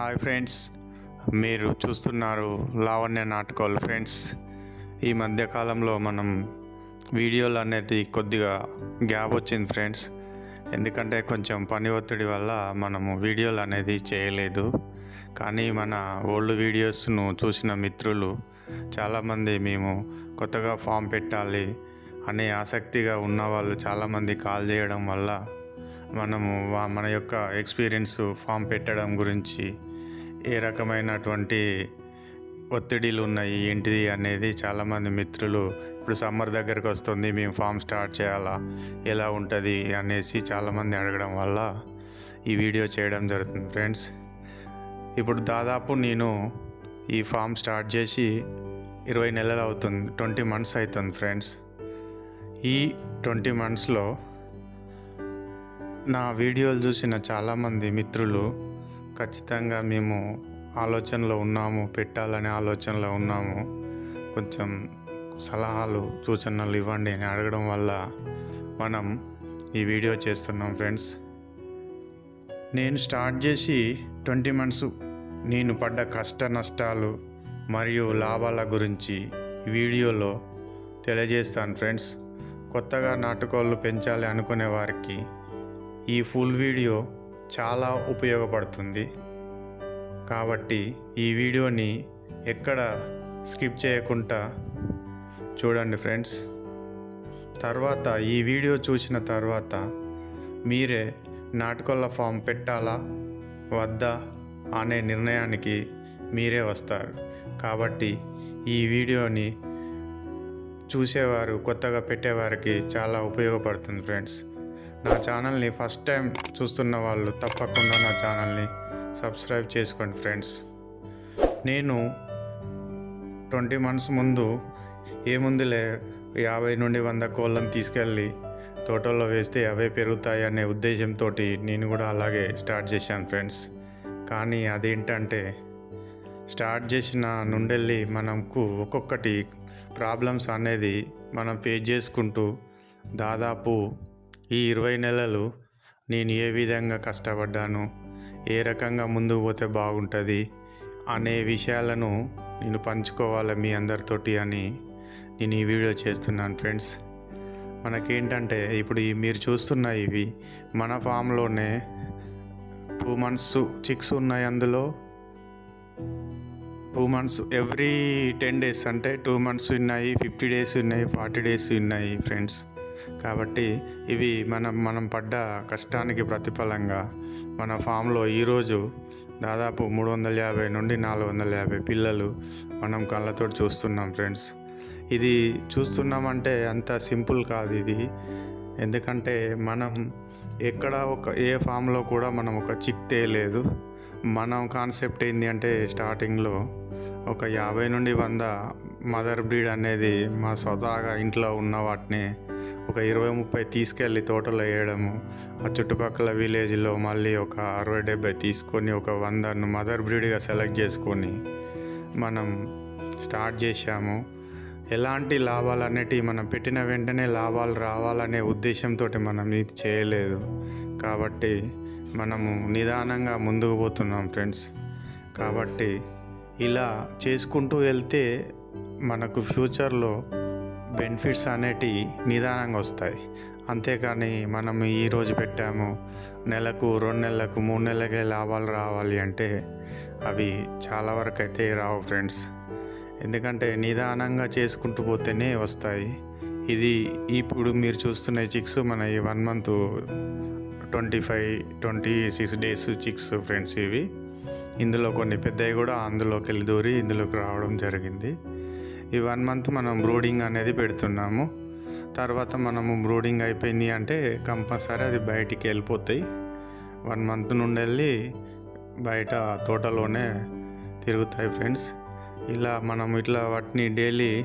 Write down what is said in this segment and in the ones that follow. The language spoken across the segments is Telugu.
Hi friends. మీరు చూస్తున్నారు లావణ్య నాటకాలు ఫ్రెండ్స్. ఈ మధ్యకాలంలో మనం వీడియోలు అనేది కొద్దిగా గ్యాప్ వచ్చింది ఫ్రెండ్స్. ఎందుకంటే కొంచెం పని ఒత్తిడి వల్ల మనము వీడియోలు అనేది చేయలేదు. కానీ మన ఓల్డ్ వీడియోస్ను చూసిన మిత్రులు చాలామంది మేము కొత్తగా ఫామ్ పెట్టాలి అనే ఆసక్తిగా ఉన్న వాళ్ళు చాలామంది కాల్ చేయడం వల్ల మనము మన యొక్క ఎక్స్పీరియన్స్ ఫామ్ పెట్టడం గురించి ఏ రకమైనటువంటి ఒత్తిడిలు ఉన్నాయి ఏంటిది అనేది చాలామంది మిత్రులు ఇప్పుడు సమ్మర్ దగ్గరకు వస్తుంది మేము ఫామ్ స్టార్ట్ చేయాలా ఎలా ఉంటుంది అనేసి చాలామంది అడగడం వల్ల ఈ వీడియో చేయడం జరుగుతుంది ఫ్రెండ్స్. ఇప్పుడు దాదాపు నేను ఈ ఫామ్ స్టార్ట్ చేసి ఇరవై నెలలు అవుతుంది ట్వంటీ మంత్స్ అవుతుంది ఫ్రెండ్స్. ఈ ట్వంటీ మంత్స్లో నా వీడియోలు చూసిన చాలామంది మిత్రులు ఖచ్చితంగా మేము ఆలోచనలో ఉన్నాము పెట్టాలనే ఆలోచనలో ఉన్నాము. కొంచెం సలహాలు సూచనలు ఇవ్వండి అని అడగడం వల్ల మనం ఈ వీడియో చేస్తున్నాం ఫ్రెండ్స్. నేను స్టార్ట్ చేసి ట్వంటీ మంత్స్ నేను పడ్డ కష్ట నష్టాలు మరియు లాభాల గురించి వీడియోలో తెలియజేస్తాను ఫ్రెండ్స్. కొత్తగా నాటుకోళ్ళు పెంచాలి అనుకునే వారికి ఈ ఫుల్ వీడియో చాలా ఉపయోగపడుతుంది. కాబట్టి ఈ వీడియోని ఎక్కడ స్కిప్ చేయకుండా చూడండి ఫ్రెండ్స్. తర్వాత ఈ వీడియో చూసిన తర్వాత మీరే నాటుకోళ్ళ ఫామ్ పెట్టాలా వద్దా అనే నిర్ణయానికి మీరే వస్తారు. కాబట్టి ఈ వీడియోని చూసేవారు కొత్తగా పెట్టేవారికి చాలా ఉపయోగపడుతుంది ఫ్రెండ్స్. నా ఛానల్ని ఫస్ట్ టైం చూస్తున్న వాళ్ళు తప్పకుండా నా ఛానల్ని సబ్స్క్రైబ్ చేసుకోండి ఫ్రెండ్స్. నేను ట్వంటీ మంత్స్ ముందు ఏముందిలే యాభై నుండి వంద కోళ్ళను తీసుకెళ్ళి తోటల్లో వేస్తే అవే పెరుగుతాయి అనే ఉద్దేశంతో నేను కూడా అలాగే స్టార్ట్ చేశాను ఫ్రెండ్స్. కానీ అదేంటంటే స్టార్ట్ చేసిన నుండెళ్ళి మనకు ఒక్కొక్కటి ప్రాబ్లమ్స్ అనేది మనం ఫేస్ చేసుకుంటూ దాదాపు ఈ ఇరవై నెలలు నేను ఏ విధంగా కష్టపడ్డాను ఏ రకంగా ముందుకు పోతే బాగుంటుంది అనే విషయాలను నేను పంచుకోవాలి మీ అందరితోటి అని నేను ఈ వీడియో చేస్తున్నాను ఫ్రెండ్స్. మనకేంటంటే ఇప్పుడు మీరు చూస్తున్న ఇవి మన ఫామ్లోనే టూ మంత్స్ చిక్స్ ఉన్నాయి అందులో. Two months every ten days అంటే టూ మంత్స్ ఉన్నాయి ఫిఫ్టీ డేస్ ఉన్నాయి ఫార్టీ డేస్ ఉన్నాయి ఫ్రెండ్స్. కాబట్టి ఇవి మనం మనం పడ్డ కష్టానికి ప్రతిఫలంగా మన ఫామ్లో ఈరోజు దాదాపు మూడు వందల యాభై నుండి నాలుగు వందల యాభై పిల్లలు మనం కళ్ళతో చూస్తున్నాం ఫ్రెండ్స్. ఇది చూస్తున్నామంటే అంత సింపుల్ కాదు ఇది. ఎందుకంటే మనం ఎక్కడ ఒక ఏ ఫామ్లో కూడా మనం ఒక చిక్ తేయలేదు మనం కాన్సెప్ట్ ఏంటి అంటే స్టార్టింగ్లో ఒక యాభై నుండి వంద మదర్ బ్రీడ్ అనేది మా స్వతహాగా ఇంట్లో ఉన్న వాటిని ఒక ఇరవై ముప్పై తీసుకెళ్ళి తోటలో వేయడము ఆ చుట్టుపక్కల విలేజ్లో మళ్ళీ ఒక అరవై డెబ్బై తీసుకొని ఒక వందను మదర్ బ్రీడ్గా సెలెక్ట్ చేసుకొని మనం స్టార్ట్ చేశాము. ఎలాంటి లాభాలు అనేటివి మనం పెట్టిన వెంటనే లాభాలు రావాలనే ఉద్దేశంతో మనం ఇది చేయలేదు. కాబట్టి మనము నిదానంగా ముందుకు పోతున్నాం ఫ్రెండ్స్. కాబట్టి ఇలా చేసుకుంటూ వెళ్తే మనకు ఫ్యూచర్లో బెనిఫిట్స్ అనేటివి నిదానంగా వస్తాయి. అంతేకాని మనం ఈరోజు పెట్టాము నెలకు రెండు నెలలకు మూడు నెలలకే లాభాలు రావాలి అంటే అవి చాలా వరకు అయితే రావు ఫ్రెండ్స్. ఎందుకంటే నిదానంగా చేసుకుంటూ పోతేనే వస్తాయి. ఇది ఇప్పుడు మీరు చూస్తున్న చిక్స్ మన ఈ one month twenty five twenty six days chicks friends ఇవి. ఇందులో కొన్ని పెద్దవి కూడా అందులోకి వెళ్ళి దూరి ఇందులోకి రావడం జరిగింది. ఈ వన్ మంత్ మనం బ్రూడింగ్ అనేది పెడుతున్నాము. తర్వాత మనము బ్రూడింగ్ అయిపోయింది అంటే కంపల్సరీ అది బయటికి వెళ్ళిపోతాయి. వన్ మంత్ నుండి వెళ్ళి బయట తోటలోనే తిరుగుతాయి ఫ్రెండ్స్. ఇలా మనం ఇట్లా వాటిని డైలీ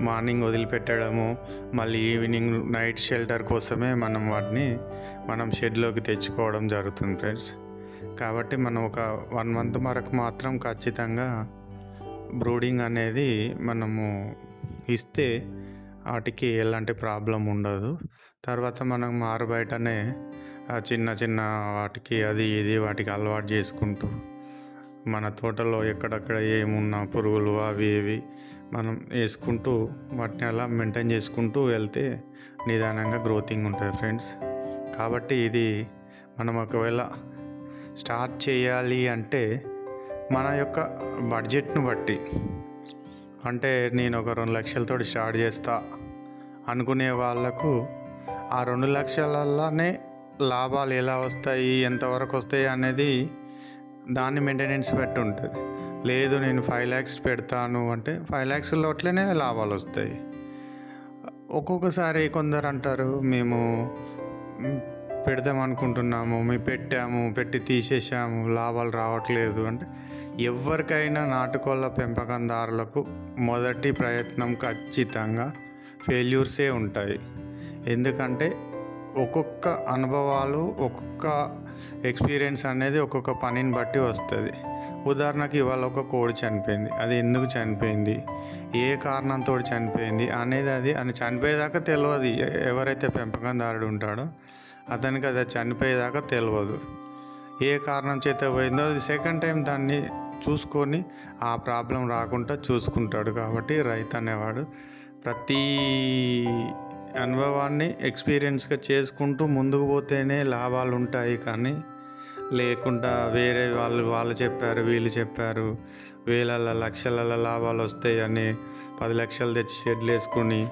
మార్నింగ్ వదిలిపెట్టడము మళ్ళీ ఈవినింగ్ నైట్ షెల్టర్ కోసమే మనం వాటిని మనం షెడ్లోకి తెచ్చుకోవడం జరుగుతుంది ఫ్రెండ్స్. కాబట్టి మనం ఒక వన్ మంత్ వరకు మాత్రం ఖచ్చితంగా బ్రూడింగ్ అనేది మనము ఇస్తే వాటికి ఎలాంటి ప్రాబ్లం ఉండదు. తర్వాత మనం మారు బయటనే చిన్న చిన్న వాటికి అది ఇది వాటికి అలవాటు చేసుకుంటూ మన తోటలో ఎక్కడెక్కడ ఏమున్నా పురుగులు అవి ఇవి మనం వేసుకుంటూ వాటిని అలా మెయింటైన్ చేసుకుంటూ వెళ్తే నిదానంగా గ్రోతింగ్ ఉంటుంది ఫ్రెండ్స్ కాబట్టి ఇది మనం ఒకవేళ స్టార్ట్ చేయాలి అంటే మన యొక్క బడ్జెట్ను బట్టి. అంటే నేను ఒక రెండు లక్షలతో స్టార్ట్ చేస్తా అనుకునే వాళ్ళకు ఆ రెండు లక్షలల్లానే లాభాలు ఎలా వస్తాయి ఎంతవరకు వస్తాయి అనేది దాన్ని మెయింటెనెన్స్ పెట్టి ఉంటుంది లేదు నేను ఫైవ్ ల్యాక్స్ పెడతాను అంటే ఫైవ్ ల్యాక్స్లోట్లనే లాభాలు వస్తాయి. ఒక్కొక్కసారి కొందరు అంటారు మేము పెడదాం అనుకుంటున్నాము మేము పెట్టాము పెట్టి తీసేసాము లాభాలు రావట్లేదు అంటే ఎవరికైనా నాటుకోళ్ళ పెంపకందారులకు మొదటి ప్రయత్నం ఖచ్చితంగా ఫెయిల్యూర్సే ఉంటాయి. ఎందుకంటే ఒక్కొక్క అనుభవాలు ఒక్కొక్క ఎక్స్పీరియన్స్ అనేది ఒక్కొక్క పనిని బట్టి వస్తుంది. ఉదాహరణకి ఇవాళ ఒక కోడి చనిపోయింది. అది ఎందుకు చనిపోయింది? ఏ కారణంతో చనిపోయింది? అనేది అది అని చనిపోయేదాకా తెలియదు ఎవరైతే పెంపకందారుడు ఉంటాడో అతనికి అది చనిపోయేదాకా తెలియదు ఏ కారణం చేత పోయిందో అది సెకండ్ టైం దాన్ని చూసుకొని ఆ ప్రాబ్లం రాకుండా చూసుకుంటాడు కాబట్టి రైతు అనేవాడు ప్రతి అనుభవాన్ని ఎక్స్పీరియన్స్గా చేసుకుంటూ ముందుకు పోతేనే లాభాలు ఉంటాయి కానీ లేకుండా వేరే వాళ్ళు వాళ్ళు చెప్పారు వీళ్ళు చెప్పారు వేలల లక్షల లాభాలు వస్తాయి అని పది లక్షలు తెచ్చి షెడ్లు వేసుకుని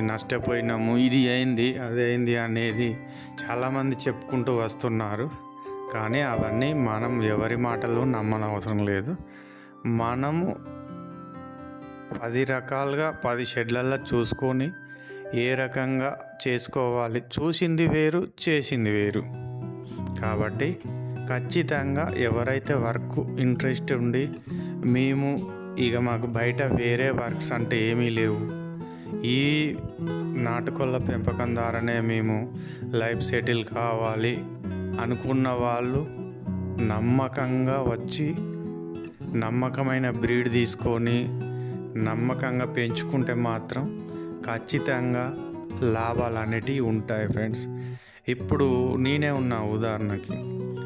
నష్టపోయినాము ఇది అయింది అది అయింది అనేది చాలామంది చెప్పుకుంటూ వస్తున్నారు. కానీ అవన్నీ మనం ఎవరి మాటలు నమ్మనవసరం లేదు. మనము పది రకాలుగా పది షెడ్లల్లో చూసుకొని ఏ రకంగా చేసుకోవాలి? చూసింది వేరు చేసింది వేరు. కాబట్టి ఖచ్చితంగా ఎవరైతే వర్క్ ఇంట్రెస్ట్ ఉండి మేము ఇక మాకు బయట వేరే వర్క్స్ అంటే ఏమీ లేవు. ఈ నాటుకోళ్ళ పెంపకం ద్వారానే మేము లైఫ్ సెటిల్ కావాలి అనుకున్న వాళ్ళు నమ్మకంగా వచ్చి నమ్మకమైన బ్రీడ్ తీసుకొని నమ్మకంగా పెంచుకుంటే మాత్రం ఖచ్చితంగా లాభాలు అనేటివి ఉంటాయి ఫ్రెండ్స్. ఇప్పుడు నేనే ఉన్నా ఉదాహరణకి.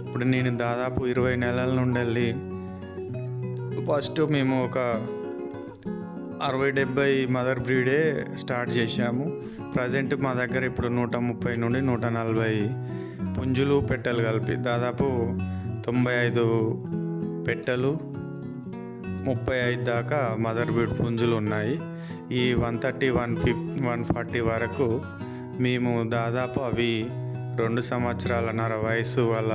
ఇప్పుడు నేను దాదాపు ఇరవై నెలల నుండి వెళ్ళి ఫస్ట్ మేము ఒక అరవై డెబ్బై మదర్ బ్రీడే స్టార్ట్ చేశాము. ప్రజెంట్ మా దగ్గర ఇప్పుడు నూట ముప్పై నుండి నూట నలభై పుంజులు పెట్టెలు కలిపి దాదాపు తొంభై ఐదు పెట్టెలు ముప్పై ఐదు దాకా మదర్ బీడ్ పుంజులు ఉన్నాయి. ఈ వన్ థర్టీ వన్ ఫిఫ్ వన్ ఫార్టీ వరకు మేము దాదాపు అవి రెండు సంవత్సరాలన్నర వయసు వాళ్ళ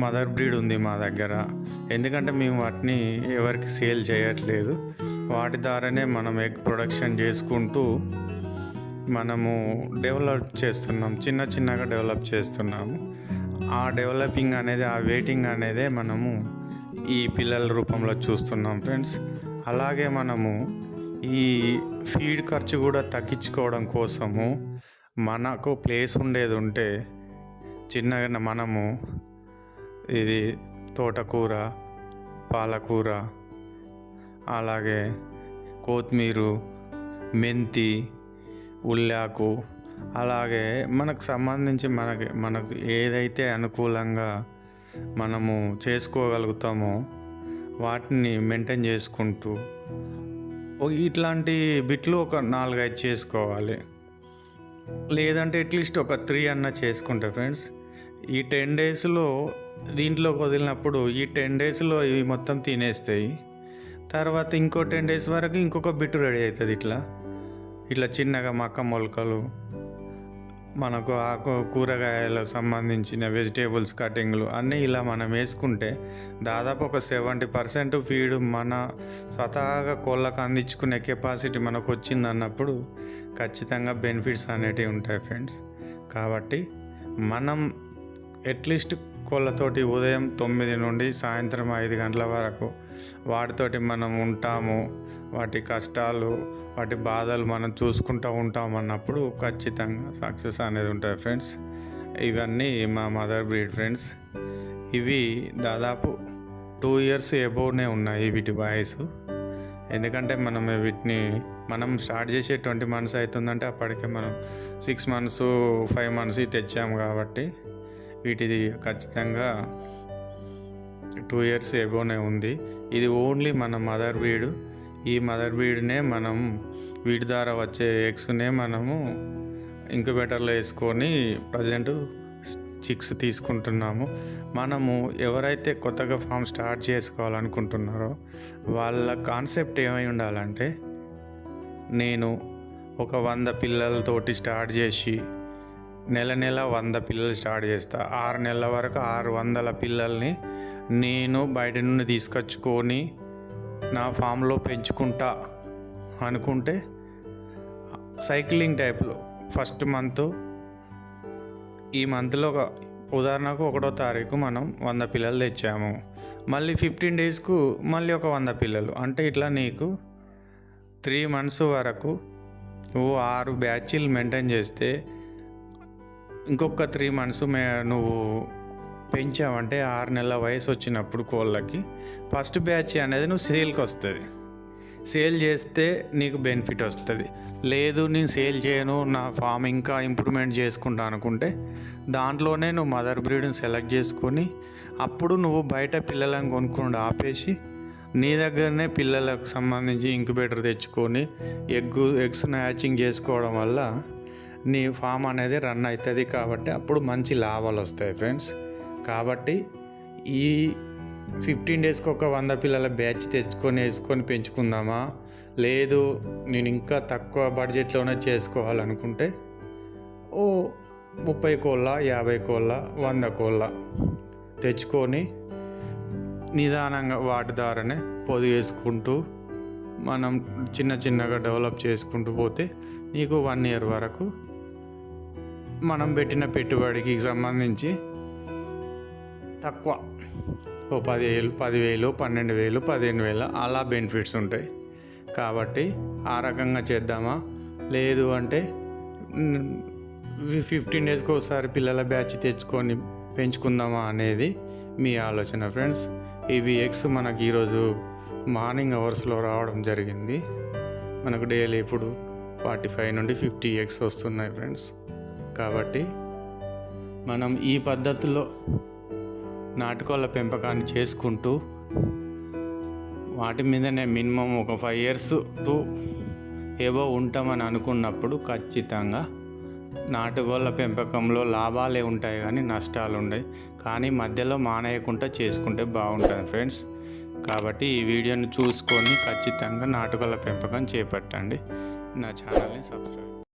మదర్ బ్రీడ్ ఉంది మా దగ్గర. ఎందుకంటే మేము వాటిని ఎవరికి సేల్ చేయట్లేదు. వాటి ద్వారానే మనం ఎగ్ ప్రొడక్షన్ చేసుకుంటూ మనము డెవలప్ చేస్తున్నాం. చిన్న చిన్నగా డెవలప్ చేస్తున్నాము. ఆ డెవలపింగ్ అనేది ఆ వెయిటింగ్ అనేదే మనము ఈ పిల్లల రూపంలో చూస్తున్నాం ఫ్రెండ్స్. అలాగే మనము ఈ ఫీడ్ ఖర్చు కూడా తగ్గించుకోవడం కోసము మనకు ప్లేస్ ఉండేది ఉంటే చిన్నగా మనము ఇది తోటకూర పాలకూర అలాగే కొత్తిమీర మెంతి ఉల్లాకు అలాగే మనకు సంబంధించి మనకి మనకు ఏదైతే అనుకూలంగా మనము చేసుకోగలుగుతామో వాటిని మెయింటైన్ చేసుకుంటూ ఇట్లాంటి బిట్లు ఒక నాలుగైదు చేసుకోవాలి. లేదంటే అట్లీస్ట్ ఒక త్రీ అన్న చేసుకుంటే ఫ్రెండ్స్ ఈ టెన్ డేస్లో దీంట్లోకి వదిలినప్పుడు ఈ టెన్ డేస్లో ఇవి మొత్తం తినేస్తాయి. తర్వాత ఇంకో టెన్ డేస్ వరకు ఇంకొక బిట్టు రెడీ అవుతుంది ఇట్లా. ఇట్లా చిన్నగా మక్క మొలకలు మనకు ఆకు కూరగాయలకు సంబంధించిన వెజిటేబుల్స్ కటింగ్లు అన్నీ ఇలా మనం వేసుకుంటే దాదాపు ఒక సెవెంటీ పర్సెంట్ ఫీడ్ మన స్వతహాగా కోళ్ళకు అందించుకునే కెపాసిటీ మనకు వచ్చింది అన్నప్పుడు ఖచ్చితంగా బెనిఫిట్స్ అనేటివి ఉంటాయి ఫ్రెండ్స్. కాబట్టి మనం అట్లీస్ట్ కోళ్ళతోటి ఉదయం తొమ్మిది నుండి సాయంత్రం ఐదు గంటల వరకు వాటితోటి మనం ఉంటాము. వాటి కష్టాలు వాటి బాధలు మనం చూసుకుంటూ ఉంటాం అన్నప్పుడు ఖచ్చితంగా సక్సెస్ అనేది ఉంటుంది ఫ్రెండ్స్. ఇవన్నీ మా మదర్ బ్రీడ్ ఫ్రెండ్స్. ఇవి దాదాపు టూ ఇయర్స్ ఎబోవ్నే ఉన్నాయి వీటి వయసు ఎందుకంటే మనం వీటిని మనం స్టార్ట్ చేసే ట్వంటీ మంత్స్ అవుతుందంటే అప్పటికే మనం సిక్స్ మంత్స్ ఫైవ్ మంత్స్ తెచ్చాము కాబట్టి వీటిది ఖచ్చితంగా టూ ఇయర్స్ ఎగోనే ఉంది. ఇది ఓన్లీ మన మదర్ వీడ్. ఈ మదర్ వీడ్నే మనం వీటి ద్వారా వచ్చే ఎగ్స్నే మనము ఇంక్యుబేటర్లో వేసుకొని ప్రజెంట్ చిక్స్ తీసుకుంటున్నాము. మనము ఎవరైతే కొత్తగా ఫామ్ స్టార్ట్ చేసుకోవాలనుకుంటున్నారో వాళ్ళ కాన్సెప్ట్ ఏమై ఉండాలంటే నేను ఒక వంద పిల్లలతోటి స్టార్ట్ చేసి నెల నెల వంద పిల్లలు స్టార్ట్ చేస్తా. ఆరు నెలల వరకు ఆరు వందల పిల్లల్ని నేను బయట నుండి తీసుకొచ్చుకొని నా ఫామ్లో పెంచుకుంటా అనుకుంటే సైక్లింగ్ టైప్లో ఫస్ట్ మంత్ ఈ మంత్లో ఒక ఉదాహరణకు ఒకటో తారీఖు మనం వంద పిల్లలు తెచ్చాము. మళ్ళీ ఫిఫ్టీన్ డేస్కు మళ్ళీ ఒక వంద పిల్లలు. అంటే ఇట్లా నీకు త్రీ మంత్స్ వరకు నువ్వు ఆరు బ్యాచ్లు మెయింటైన్ చేస్తే ఇంకొక త్రీ మంత్స్ మే నువ్వు పెంచావంటే ఆరు నెలల వయసు వచ్చినప్పుడు కోళ్ళకి ఫస్ట్ బ్యాచ్ అనేది నువ్వు సేల్కి వస్తుంది. సేల్ చేస్తే నీకు బెనిఫిట్ వస్తుంది. లేదు నేను సేల్ చేయను నా ఫామ్ ఇంకా ఇంప్రూవ్మెంట్ చేసుకుంటా అనుకుంటే దాంట్లోనే నువ్వు మదర్ బ్రీడ్ని సెలెక్ట్ చేసుకొని అప్పుడు నువ్వు బయట పిల్లలను కొనుక్కుండా ఆపేసి నీ దగ్గరనే పిల్లలకు సంబంధించి ఇంక్యుబేటర్ తెచ్చుకొని ఎగ్ ఎగ్స్ హ్యాచింగ్ చేసుకోవడం వల్ల నీ ఫామ్ అనేది రన్ అవుతుంది కాబట్టి అప్పుడు మంచి లాభాలు వస్తాయి ఫ్రెండ్స్. కాబట్టి ఈ ఫిఫ్టీన్ డేస్కి ఒక వంద పిల్లల బ్యాచ్ తెచ్చుకొని వేసుకొని పెంచుకుందామా? లేదు నేను ఇంకా తక్కువ బడ్జెట్లోనే చేసుకోవాలనుకుంటే ఓ ముప్పై కోళ్ళ యాభై కోళ్ళ వంద కోళ్ళ తెచ్చుకొని నిదానంగా వాటి ద్వారానే పొది వేసుకుంటూ మనం చిన్న చిన్నగా డెవలప్ చేసుకుంటూ పోతే నీకు వన్ ఇయర్ వరకు మనం పెట్టిన పెట్టుబడికి సంబంధించి తక్కువ. ఓ పదివేలు పదివేలు పన్నెండు వేలు పదిహేను వేలు అలా బెనిఫిట్స్ ఉంటాయి. కాబట్టి ఆ రకంగా చేద్దామా? లేదు అంటే ఫిఫ్టీన్ డేస్కి ఒకసారి పిల్లల బ్యాచ్ తెచ్చుకొని పెంచుకుందామా అనేది మీ ఆలోచన ఫ్రెండ్స్. ఇవి ఎగ్స్ మనకి ఈరోజు మార్నింగ్ అవర్స్లో రావడం జరిగింది. మనకు డైలీ ఇప్పుడు ఫార్టీ ఫైవ్ నుండి ఫిఫ్టీ ఎగ్స్ వస్తున్నాయి ఫ్రెండ్స్. కాబట్టి మనం ఈ పద్ధతిలో నాటుకోళ్ళ పెంపకాన్ని చేసుకుంటూ వాటి మీదనే మినిమం ఒక ఫైవ్ ఇయర్స్ టు ఏవో ఉంటామని అనుకున్నప్పుడు ఖచ్చితంగా నాటుకోళ్ళ పెంపకంలో లాభాలే ఉంటాయి కానీ నష్టాలు ఉండవు కానీ మధ్యలో మానేయకుండా చేసుకుంటే బాగుంటుంది ఫ్రెండ్స్. కాబట్టి ఈ వీడియోని చూసుకొని ఖచ్చితంగా నాటుకోళ్ళ పెంపకం చేపట్టండి. నా ఛానల్ని సబ్స్క్రైబ్